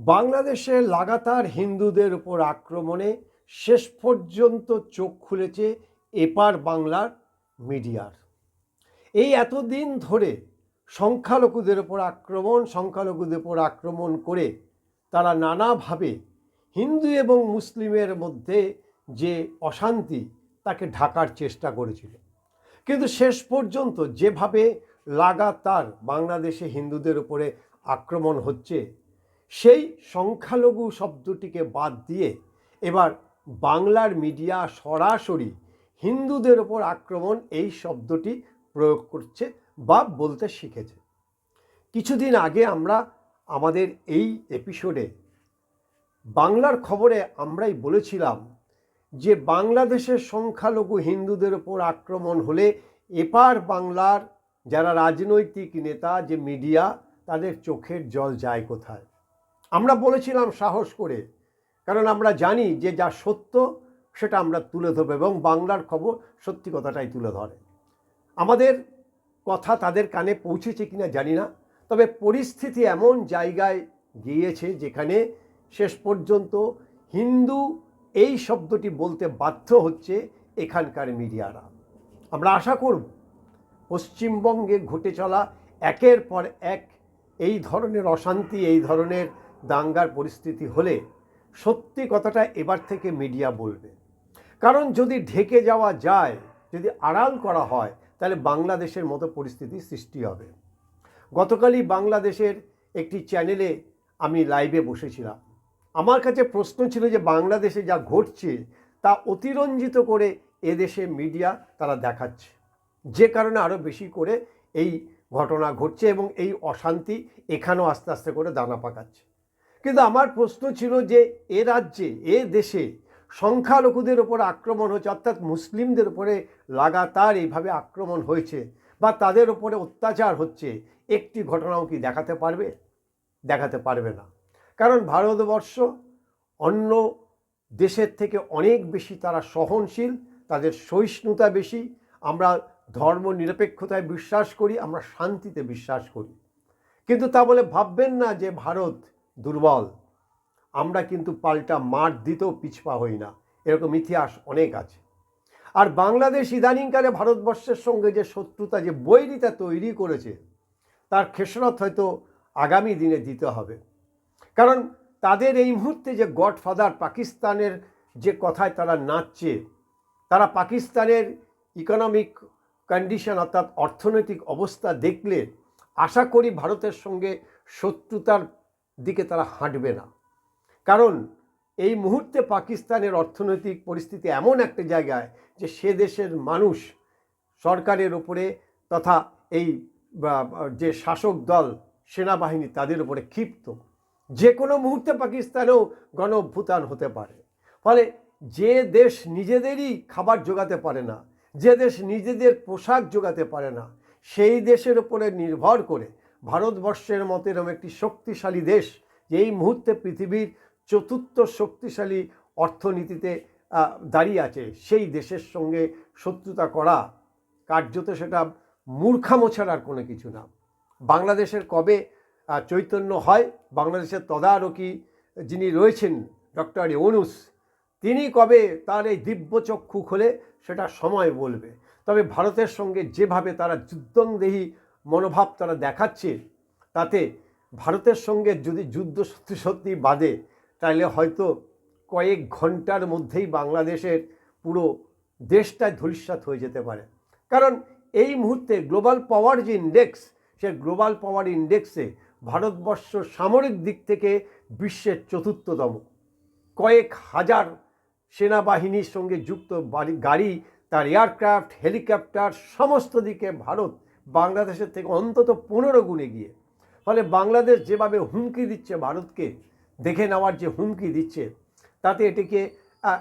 বাংলাদেশে লাগাতার হিন্দুদের উপর আক্রমণে শেষ পর্যন্ত চোখ খুলেছে এপার বাংলার মিডিয়ার। এই এতদিন ধরে সংখ্যালঘুদের উপর আক্রমণ, সংখ্যালঘুদের ওপর আক্রমণ করে তারা নানাভাবে হিন্দু এবং মুসলিমের মধ্যে যে অশান্তি, তাকে ঢাকার চেষ্টা করেছিল। কিন্তু শেষ পর্যন্ত যেভাবে লাগাতার বাংলাদেশে হিন্দুদের উপরে আক্রমণ হচ্ছে সেই সংখ্যালঘু শব্দটিকে বাদ দিয়ে এবার বাংলার মিডিয়া সরাসরি হিন্দুদের ওপর আক্রমণ এই শব্দটি প্রয়োগ করছে বা বলতে শিখেছে। কিছুদিন আগে আমরা আমাদের এই এপিসোডে বাংলার খবরে আমরাই বলেছিলাম যে বাংলাদেশের সংখ্যালঘু হিন্দুদের ওপর আক্রমণ হলে এপার বাংলার যারা রাজনৈতিক নেতা, যে মিডিয়া, তাদের চোখের জল যায় কোথায়? আমরা বলেছিলাম সাহস করে। কারণ আমরা জানি যে যা সত্য, সেটা আমরা তুলে ধরবো এবং বাংলার খবর সত্যি কথাটাই তুলে ধরে। আমাদের কথা তাদের কানে পৌঁছেছে কিনা জানি না, তবে পরিস্থিতি এমন জায়গায় গিয়েছে যেখানে শেষ পর্যন্ত হিন্দু এই শব্দটি বলতে বাধ্য হচ্ছে এখানকার মিডিয়ারা। আমরা আশা করব, পশ্চিমবঙ্গে ঘটে চলা একের পর এক এই ধরনের অশান্তি, এই ধরনের দাঙ্গার পরিস্থিতি হলে সত্যি কথাটা এবার থেকে মিডিয়া বলবে। কারণ যদি ঢেকে যাওয়া যায়, যদি আড়াল করা হয়, তাহলে বাংলাদেশের মতো পরিস্থিতি সৃষ্টি হবে। গতকালই বাংলাদেশের একটি চ্যানেলে আমি লাইভে বসেছিলাম। আমার কাছে প্রশ্ন ছিল যে বাংলাদেশে যা ঘটছে, তা অতিরঞ্জিত করে এদেশে মিডিয়া তারা দেখাচ্ছে। যে কারণে আরও বেশি করে এই ঘটনা ঘটছে এবং এই অশান্তি এখানেও আস্তে আস্তে করে দানা পাকাচ্ছে। কিন্তু আমার প্রশ্ন ছিল যে এ রাজ্যে, এ দেশে সংখ্যালঘুদের ওপর আক্রমণ হচ্ছে, অর্থাৎ মুসলিমদের উপরে লাগাতার এইভাবে আক্রমণ হয়েছে বা তাদের ওপরে অত্যাচার হচ্ছে, একটি ঘটনাও কি দেখাতে পারবে? দেখাতে পারবে না। কারণ ভারতবর্ষ অন্য দেশের থেকে অনেক বেশি তারা সহনশীল, তাদের সহিষ্ণুতা বেশি, আমরা ধর্ম নিরপেক্ষতায় বিশ্বাস করি, আমরা শান্তিতে বিশ্বাস করি। কিন্তু তা বলে ভাববেন না যে ভারত দুর্বল। আমরা কিন্তু পাল্টা মার দিতেও পিছপা হই না। এরকম ইতিহাস অনেক আছে। আর বাংলাদেশ ইদানিংকালে ভারতবর্ষের সঙ্গে যে শত্রুতা, যে বৈরিতা তৈরি করেছে, তার খেসরত হয়তো আগামী দিনে দিতে হবে। কারণ তাদের এই মুহূর্তে যে গডফাদার পাকিস্তানের যে কথায় তারা নাচছে, তারা পাকিস্তানের ইকোনমিক কন্ডিশন অর্থাৎ অর্থনৈতিক অবস্থা দেখলে আশা করি ভারতের সঙ্গে শত্রুতার দিকে তারা হাঁটবে না। কারণ এই মুহূর্তে পাকিস্তানের অর্থনৈতিক পরিস্থিতি এমন একটা জায়গায় যে সে দেশের মানুষ সরকারের ওপরে তথা এই যে শাসক দল, সেনাবাহিনী তাদের উপরে ক্ষিপ্ত। যে কোনো মুহূর্তে পাকিস্তানেও গণ অভ্যুত্থান হতে পারে। ফলে যে দেশ নিজেদেরই খাবার জোগাতে পারে না, যে দেশ নিজেদের পোশাক জোগাতে পারে না, সেই দেশের উপরে নির্ভর করে ভারতবর্ষের মতো এরকম একটি শক্তিশালী দেশ, যে এই মুহূর্তে পৃথিবীর চতুর্থ শক্তিশালী অর্থনীতিতে দাঁড়িয়ে আছে, সেই দেশের সঙ্গে শত্রুতা করা কার্যত সেটা মূর্খামো ছাড়ার কোনো কিছু না। বাংলাদেশের কবে চৈতন্য হয়, বাংলাদেশের তদারকি যিনি রয়েছেন, ডক্টর ইউনুস, তিনি কবে তার এই দিব্যচক্ষু খুলে, সেটা সময় বলবে। তবে ভারতের সঙ্গে যেভাবে তারা যুদ্ধংদেহী মনোভাব তারা দেখাচ্ছে, তাতে ভারতের সঙ্গে যদি যুদ্ধ সত্যি সত্যি বাদে তাহলে হয়তো কয়েক ঘণ্টার মধ্যেই বাংলাদেশের পুরো দেশটাই ধূলিসাৎ হয়ে যেতে পারে। কারণ এই মুহূর্তে গ্লোবাল পাওয়ার যে ইন্ডেক্স সে গ্লোবাল পাওয়ার ইন্ডেক্সে ভারতবর্ষ সামরিক দিক থেকে বিশ্বের চতুর্থতম। কয়েক হাজার সেনাবাহিনীর সঙ্গে যুক্ত গাড়ি, তার এয়ারক্রাফট, হেলিকপ্টার, সমস্ত দিকে ভারত বাংলাদেশের থেকে অন্তত পনেরো গুণে গিয়ে। ফলে বাংলাদেশ যেভাবে হুমকি দিচ্ছে ভারতকে, দেখে নেওয়ার যে হুমকি দিচ্ছে, তাতে এটিকে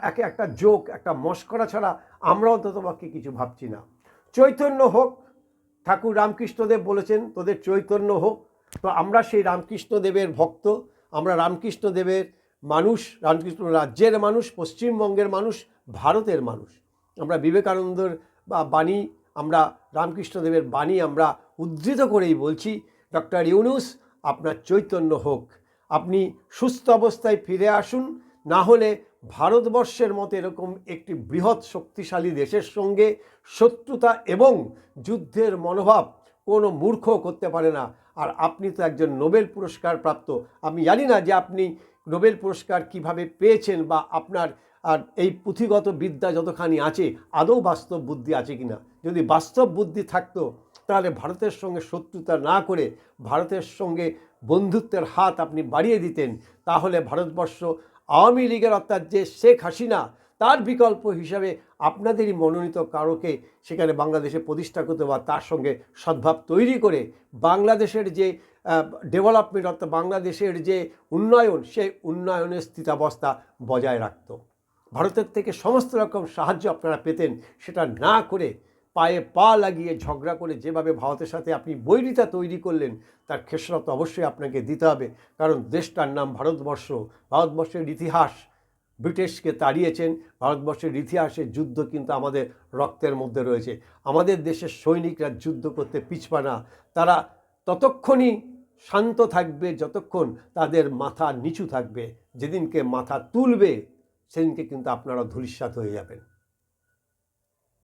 একে একটা যোগ একটা মস্করা ছাড়া আমরা অন্তত পক্ষে কিছু ভাবছি না। চৈতন্য হোক, ঠাকুর রামকৃষ্ণদেব বলেছেন, তোদের চৈতন্য হোক। তো আমরা সেই রামকৃষ্ণদেবের ভক্ত, আমরা রামকৃষ্ণদেবের মানুষ, রামকৃষ্ণ রাজ্যের মানুষ, পশ্চিমবঙ্গের মানুষ, ভারতের মানুষ। আমরা বিবেকানন্দর বা বাণী আমরা রামকৃষ্ণদেবের বাণী আমরা উদ্ধৃত করেই বলছি। ডক্টর ইউনুস, আপনার চৈতন্য হোক। আপনি সুস্থ অবস্থায় ফিরে আসুন, না হলে ভারতবর্ষের মতো এরকম একটি বৃহৎ শক্তিশালী দেশের সঙ্গে শত্রুতা এবং যুদ্ধের মনোভাব কোনো মূর্খ করতে পারে না। আর আপনি তো একজন নোবেল পুরস্কার প্রাপ্ত। আমি জানি না যে আপনি নোবেল পুরস্কার কীভাবে পেয়েছেন বা আপনার আর এই পুঁথিগত বিদ্যা যতখানি আছে, আদৌ বাস্তব বুদ্ধি আছে কিনা। যদি বাস্তব বুদ্ধি থাকতো, তাহলে ভারতের সঙ্গে শত্রুতা না করে ভারতের সঙ্গে বন্ধুত্বের হাত আপনি বাড়িয়ে দিতেন। তাহলে ভারতবর্ষ আওয়ামী লীগের অর্থাৎ যে শেখ হাসিনা, তার বিকল্প হিসাবে আপনাদেরই মনোনীত কারোকে সেখানে বাংলাদেশে প্রতিষ্ঠা করতে বা তার সঙ্গে সদ্ভাব তৈরি করে বাংলাদেশের যে ডেভেলপমেন্ট অর্থাৎ বাংলাদেশের যে উন্নয়ন, সেই উন্নয়নের স্থিতাবস্থা বজায় রাখত। ভারতের থেকে সমস্ত রকম সাহায্য আপনারা পেতেন, সেটা না করে পায়ে পা লাগিয়ে ঝগড়া করে যেভাবে ভারতের সাথে আপনি বৈরিতা তৈরি করলেন, তার খেসরত অবশ্যই আপনাকে দিতে হবে। কারণ দেশটার নাম ভারতবর্ষ, ভারতবর্ষের ইতিহাস ব্রিটিশকে তাড়িয়েছেন। ভারতবর্ষের ইতিহাসের যুদ্ধ কিন্তু আমাদের রক্তের মধ্যে রয়েছে। আমাদের দেশের সৈনিকরা যুদ্ধ করতে পিছপা না। তারা ততক্ষণই শান্ত থাকবে, যতক্ষণ তাদের মাথা নিচু থাকবে। যেদিনকে মাথা তুলবে, সেদিনকে কিন্তু আপনারা ধূলিসাৎ হয়ে যাবেন।